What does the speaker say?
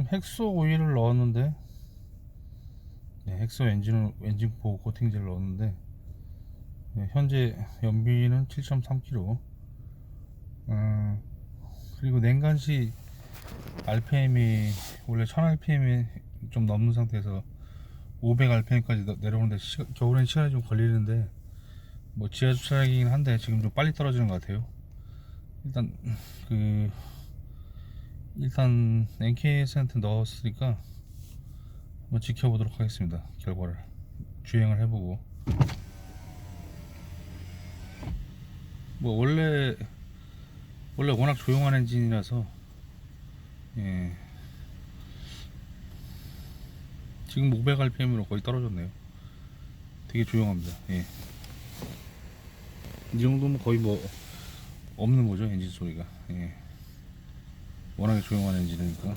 헥소 오일을 넣었는데 네, 헥소 엔진 엔진 보호 코팅제를 넣었는데 네, 현재 연비는 7.3km. 음, 그리고 냉간시 RPM이 원래 1000rpm이 좀 넘는 상태에서 500rpm까지 내려오는데 시, 겨울엔 시간이 좀 걸리는데 뭐 지하 주차장이긴 한데 지금 좀 빨리 떨어지는 것 같아요. 일단 그 일단 NK센트 넣었으니까 한번 지켜보도록 하겠습니다. 결과를 주행을 해보고 뭐 원래 원래 워낙 조용한 엔진이라서 예 지금 500rpm으로 거의 떨어졌네요. 되게 조용합니다. 예. 이 정도면 거의 뭐 없는 거죠 엔진 소리가. 예. 워낙에 조용한 엔진이니까.